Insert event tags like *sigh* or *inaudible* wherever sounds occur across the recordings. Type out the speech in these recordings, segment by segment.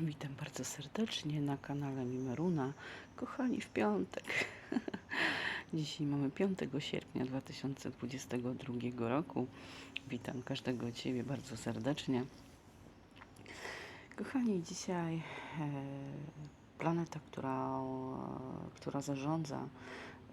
Witam bardzo serdecznie na kanale Mimeruna. Kochani, w piątek. *laughs* Dzisiaj mamy 5 sierpnia 2022 roku. Witam każdego Ciebie bardzo serdecznie. Kochani, dzisiaj e, planeta, która, która zarządza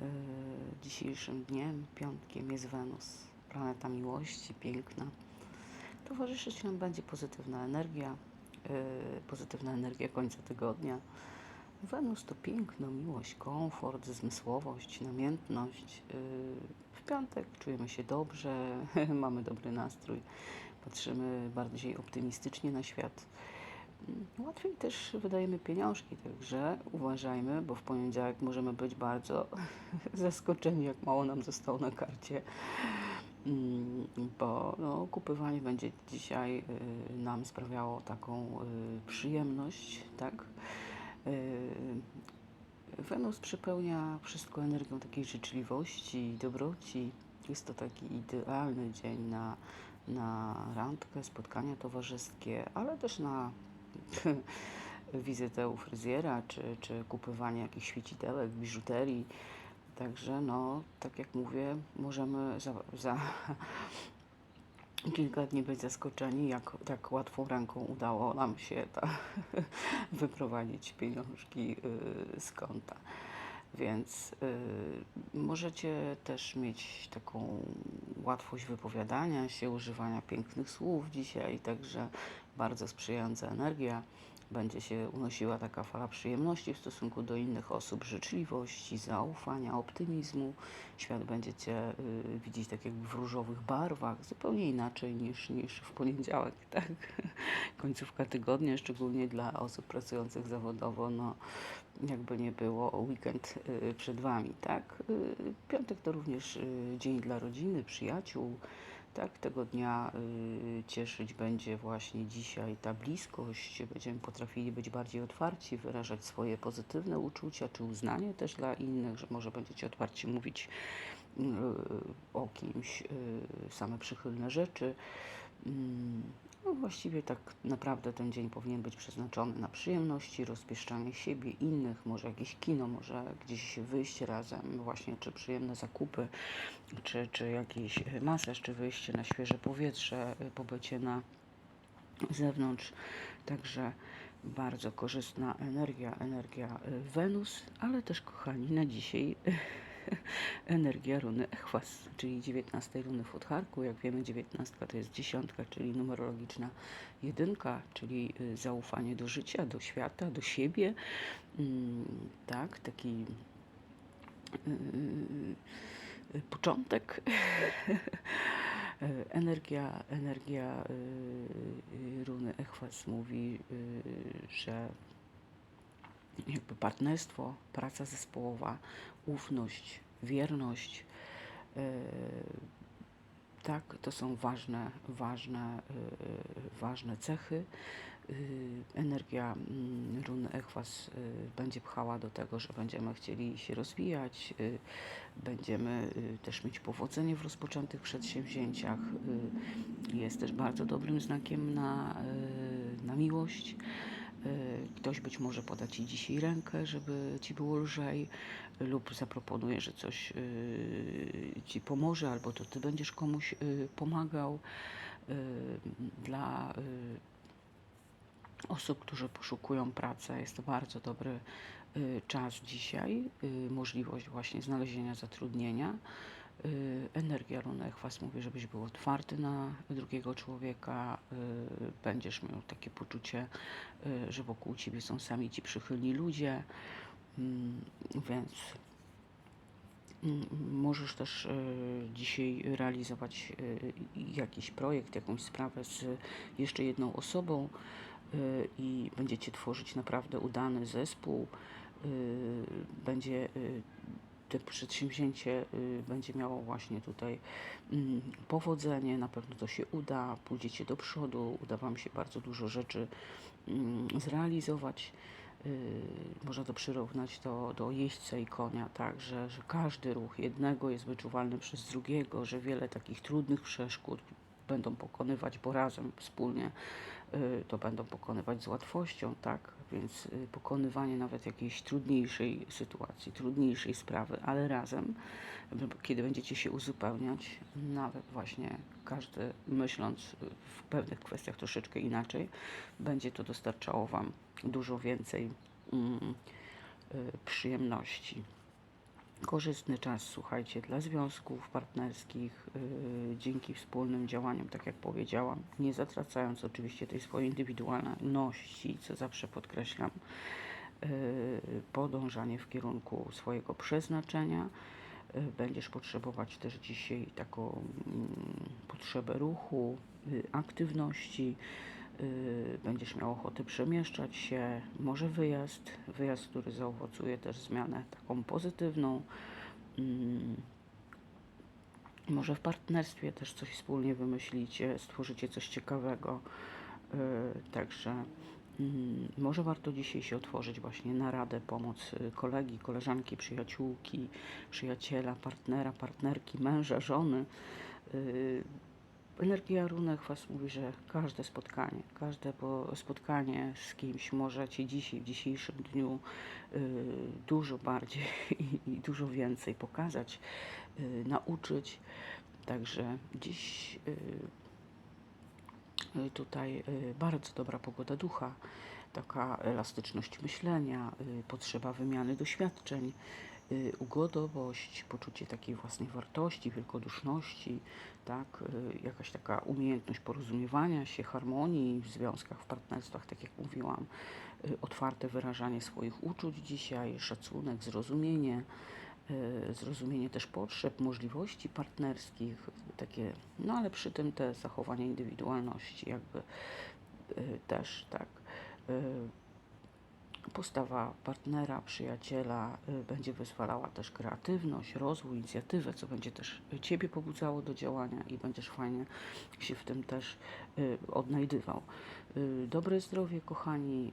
e, dzisiejszym dniem, piątkiem, jest Wenus. Planeta miłości, piękna. Towarzyszyć nam będzie pozytywna energia, pozytywna energia końca tygodnia. Wenus to piękno, miłość, komfort, zmysłowość, namiętność. Yy, w piątek czujemy się dobrze, *laughs* mamy dobry nastrój, patrzymy bardziej optymistycznie na świat. Yy, Łatwiej też wydajemy pieniążki, także uważajmy, bo w poniedziałek możemy być bardzo *laughs* zaskoczeni, jak mało nam zostało na karcie. Mm, bo no, kupywanie będzie dzisiaj y, nam sprawiało taką y, przyjemność, tak? Y, Wenus przepełnia wszystko energią takiej życzliwości, dobroci. Jest to taki idealny dzień na, na randkę, spotkania towarzyskie, ale też na *laughs* wizytę u fryzjera, czy, czy kupywanie jakichś świecidełek, biżuterii. Także no, tak jak mówię, możemy za, za kilka dni być zaskoczeni, jak tak łatwą ręką udało nam się ta, *laughs* wyprowadzić pieniążki y, z konta. Więc y, możecie też mieć taką łatwość wypowiadania się, używania pięknych słów dzisiaj, także bardzo sprzyjająca energia. Będzie się unosiła taka fala przyjemności w stosunku do innych osób, życzliwości, zaufania, optymizmu. Świat będziecie y, widzieć tak jakby w różowych barwach, zupełnie inaczej niż, niż w poniedziałek, *laughs* tak? Końcówka tygodnia, szczególnie dla osób pracujących zawodowo, no jakby nie było, weekend y, przed Wami, tak? Y, Piątek to również y, dzień dla rodziny, przyjaciół, tak? Tego dnia y, cieszyć będzie właśnie dzisiaj ta bliskość, będziemy potrafili być bardziej otwarci, wyrażać swoje pozytywne uczucia, czy uznanie też dla innych, że może będziecie otwarci mówić y, o kimś y, same przychylne rzeczy. Mm, No właściwie tak naprawdę ten dzień powinien być przeznaczony na przyjemności, rozpieszczanie siebie, innych, może jakieś kino, może gdzieś wyjść razem, właśnie czy przyjemne zakupy, czy, czy jakiś masaż, czy wyjście na świeże powietrze, pobycie na zewnątrz. Także bardzo korzystna energia, energia y, Wenus, ale też kochani na dzisiaj *laughs* energia runy Echwas, czyli 19 runy Futharku. Jak wiemy 19 to jest dziesiątka, czyli numerologiczna jedynka, czyli y, zaufanie do życia, do świata, do siebie. Mm, Tak, taki y, początek. *laughs* Energia, energia y, y, runy Echwas mówi, y, że jakby partnerstwo, praca zespołowa, ufność, wierność, tak, to są ważne, ważne, y, ważne cechy. Y, Energia mm, runy Echwas y, będzie pchała do tego, że będziemy chcieli się rozwijać, y, będziemy y, też mieć powodzenie w rozpoczętych przedsięwzięciach. Y, Jest też bardzo dobrym znakiem na, y, na miłość. Y, Ktoś być może poda Ci dzisiaj rękę, żeby Ci było lżej, lub zaproponuje, że coś y, Ci pomoże, albo to Ty będziesz komuś y, pomagał. Dla osób, którzy poszukują pracy, jest to bardzo dobry czas dzisiaj, możliwość właśnie znalezienia zatrudnienia. Y, Energia runy Echwas mówi, żebyś był otwarty na drugiego człowieka, y, będziesz miał takie poczucie, y, że wokół ciebie są sami ci przychylni ludzie, Mm, więc mm, możesz też dzisiaj realizować jakiś projekt, jakąś sprawę z jeszcze jedną osobą i będziecie tworzyć naprawdę udany zespół. Będzie to przedsięwzięcie y, będzie miało właśnie tutaj mm, powodzenie, na pewno to się uda, pójdziecie do przodu, uda Wam się bardzo dużo rzeczy mm, zrealizować. Y, Można to przyrównać do, do jeźdźca i konia, tak, że, że każdy ruch jednego jest wyczuwalny przez drugiego, że wiele takich trudnych przeszkód będą pokonywać, bo razem wspólnie y, to będą pokonywać z łatwością, tak? Więc y, pokonywanie nawet jakiejś trudniejszej sytuacji, trudniejszej sprawy, ale razem, kiedy będziecie się uzupełniać, nawet właśnie każdy myśląc y, w pewnych kwestiach troszeczkę inaczej, będzie to dostarczało Wam dużo więcej mm, y, przyjemności. Korzystny czas, słuchajcie, dla związków partnerskich, yy, dzięki wspólnym działaniom, tak jak powiedziałam, nie zatracając oczywiście tej swojej indywidualności, co zawsze podkreślam, yy, podążanie w kierunku swojego przeznaczenia. Yy, Będziesz potrzebować też dzisiaj taką mm, potrzebę ruchu, aktywności. Yy, Będziesz miał ochotę przemieszczać się, może wyjazd, wyjazd, który zaowocuje też zmianę taką pozytywną. Mm, Może w partnerstwie też coś wspólnie wymyślicie, stworzycie coś ciekawego. Yy, Także mm, może warto dzisiaj się otworzyć właśnie na radę, pomoc y, kolegi, koleżanki, przyjaciółki, przyjaciela, partnera, partnerki, męża, żony. Energia runek Was mówi, że każde spotkanie, każde po- spotkanie z kimś możecie dzisiaj, w dzisiejszym dniu y, dużo bardziej *laughs* i, dużo więcej pokazać, y, nauczyć. Także dziś y, tutaj bardzo dobra pogoda ducha, taka elastyczność myślenia, potrzeba wymiany doświadczeń, ugodowość, poczucie takiej własnej wartości, wielkoduszności, tak, y, jakaś taka umiejętność porozumiewania się, harmonii w związkach, w partnerstwach, tak jak mówiłam, y, otwarte wyrażanie swoich uczuć dzisiaj, szacunek, zrozumienie, y, zrozumienie też potrzeb, możliwości partnerskich, takie, no ale przy tym te zachowanie indywidualności, jakby y, też, tak. Postawa partnera, przyjaciela y, będzie wyzwalała też kreatywność, rozwój, inicjatywę, co będzie też Ciebie pobudzało do działania i będziesz fajnie się w tym też y, odnajdywał. Y, Dobre zdrowie, kochani.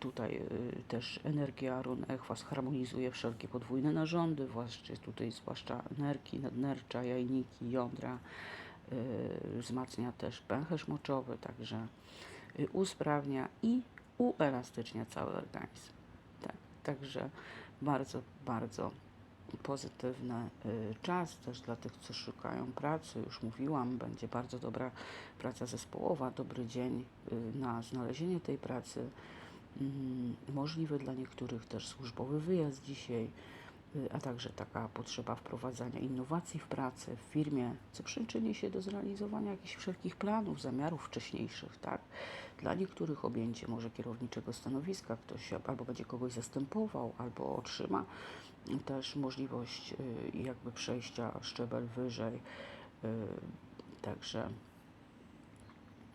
Tutaj też energia run Ech Was harmonizuje wszelkie podwójne narządy, zwłaszcza tutaj zwłaszcza nerki, nadnercza, jajniki, jądra. Wzmacnia też pęcherz moczowy, także usprawnia i uelastycznia cały organizm. Tak, także bardzo, bardzo pozytywny czas też dla tych, co szukają pracy. Już mówiłam, będzie bardzo dobra praca zespołowa, dobry dzień y, na znalezienie tej pracy. Mm, Możliwy dla niektórych też służbowy wyjazd dzisiaj, a także taka potrzeba wprowadzania innowacji w pracy, w firmie, co przyczyni się do zrealizowania jakichś wszelkich planów, zamiarów wcześniejszych, tak? Dla niektórych objęcie może kierowniczego stanowiska, ktoś albo będzie kogoś zastępował, albo otrzyma też możliwość y, jakby przejścia szczebel wyżej. y, Także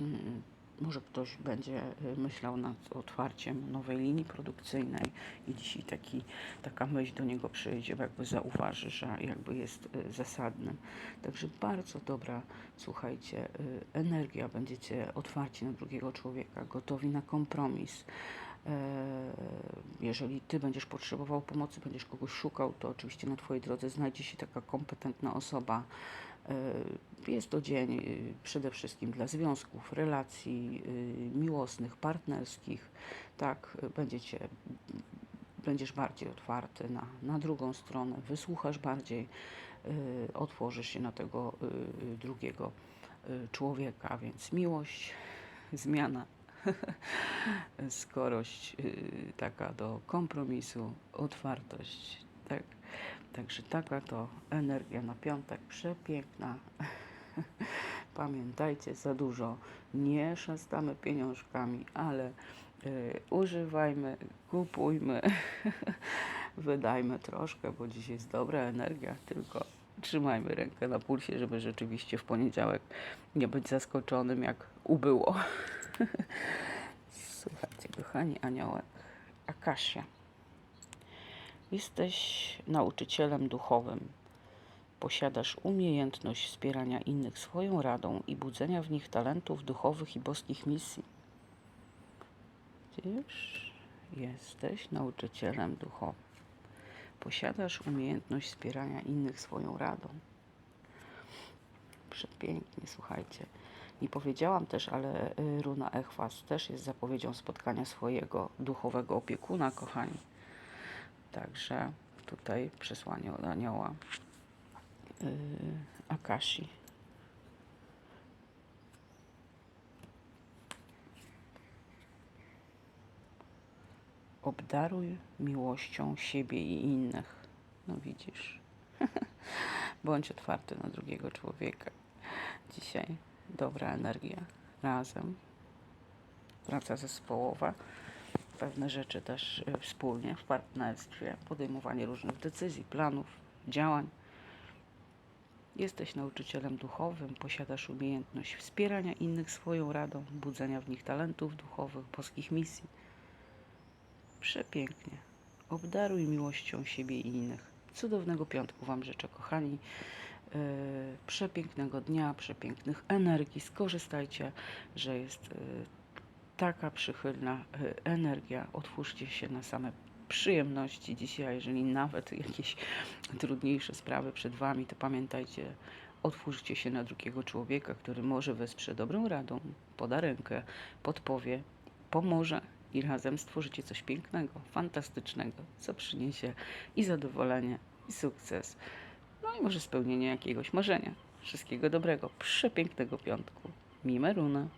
mm, może ktoś będzie y, myślał nad otwarciem nowej linii produkcyjnej i dzisiaj taki, taka myśl do niego przyjdzie, bo jakby zauważy, że jakby jest y, zasadnym. Także bardzo dobra, słuchajcie, y, energia, będziecie otwarci na drugiego człowieka, gotowi na kompromis. E, Jeżeli ty będziesz potrzebował pomocy, będziesz kogoś szukał, to oczywiście na twojej drodze znajdzie się taka kompetentna osoba. E, Jest to dzień y, przede wszystkim dla związków, relacji miłosnych, partnerskich. Tak, będziecie, będziesz bardziej otwarty na, na drugą stronę, wysłuchasz bardziej, otworzysz się na tego drugiego człowieka, więc miłość, zmiana *laughs* skorość y, taka do kompromisu, otwartość, tak. Także taka to energia na piątek przepiękna. *laughs* Pamiętajcie, za dużo nie szastamy pieniążkami, ale y, używajmy, kupujmy, *laughs* wydajmy troszkę, bo dziś jest dobra energia, tylko trzymajmy rękę na pulsie, żeby rzeczywiście w poniedziałek nie być zaskoczonym, jak ubyło. Słuchajcie, kochani aniołek, Akasia. Jesteś nauczycielem duchowym. Posiadasz umiejętność wspierania innych swoją radą i budzenia w nich talentów duchowych i boskich misji. Widzisz? Jesteś nauczycielem duchowym. Posiadasz umiejętność wspierania innych swoją radą. Przepięknie, słuchajcie. Nie powiedziałam też, ale y, runa Echwas też jest zapowiedzią spotkania swojego duchowego opiekuna, kochani. Także tutaj przesłanie od anioła yy. Obdaruj miłością siebie i innych. No widzisz. *laughs* Bądź otwarty na drugiego człowieka. Dzisiaj dobra energia razem. Praca zespołowa. Pewne rzeczy też y, wspólnie w partnerstwie. Podejmowanie różnych decyzji, planów, działań. Jesteś nauczycielem duchowym, posiadasz umiejętność wspierania innych swoją radą, budzenia w nich talentów duchowych, boskich misji. Przepięknie. Obdaruj miłością siebie i innych. Cudownego piątku Wam życzę, kochani. Yy, przepięknego dnia, przepięknych energii. Skorzystajcie, że jest yy, taka przychylna yy, energia. Otwórzcie się na same przyjemności dzisiaj, jeżeli nawet *laughs* jakieś trudniejsze sprawy przed Wami, to pamiętajcie, otwórzcie się na drugiego człowieka, który może wesprze dobrą radą, poda rękę, podpowie, pomoże i razem stworzycie coś pięknego, fantastycznego, co przyniesie i zadowolenie, i sukces, no i może spełnienie jakiegoś marzenia. Wszystkiego dobrego, przepięknego piątku. Mimeruna.